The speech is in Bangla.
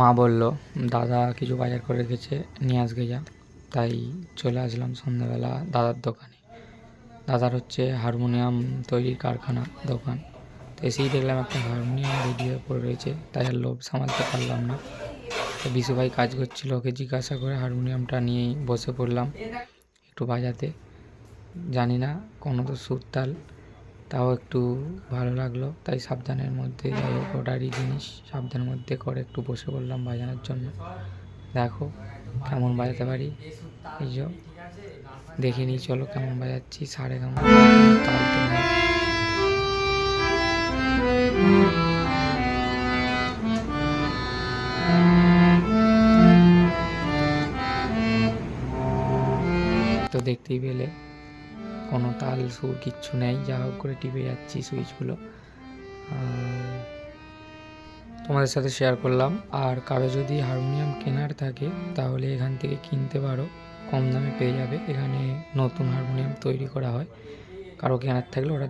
মা বলল, দাদা কিছু বাজার করে রেখেছে, নিয়ে আসবে যা। তাই চলে আসলাম সন্ধ্যাবেলা দাদার দোকানে। দাদার হচ্ছে হারমোনিয়াম তৈরির কারখানা দোকান। তো এসেই দেখলাম একটা হারমোনিয়াম রেডি হয়ে পড়ে রয়েছে, তাই আর লোভ সামালতে পারলাম না। তো বিশু ভাই কাজ করছিল, ওকে জিজ্ঞাসা করে হারমোনিয়ামটা নিয়েই বসে পড়লাম একটু বাজাতে। জানি না, কোনো তো সুর তাল তাও একটু ভালো লাগল। তাই সাবধানের মধ্যে যাই হোক ওটারই জিনিস সাবধানের মধ্যে করে একটু বসে পড়লাম বাজানোর জন্য। দেখো কেমন বাজাতে পারি। এই যে দেখে নিই, চলো কেমন বাজাচ্ছি সাড়ে কেমন তো দেখতেই পেলে। কোনো তাল সুর কিচ্ছু নেই, যা হোক করে টিপে যাচ্ছি সুইচগুলো। তোমাদের সাথে শেয়ার করলাম। আর কারও যদি হারমোনিয়াম কেনার থাকে, তাহলে এখান থেকে কিনতে পারো। কম দামে পেয়ে যাবে। এখানে নতুন হারমোনিয়াম তৈরি করা হয়। কারও কেনার থাকলে ওরা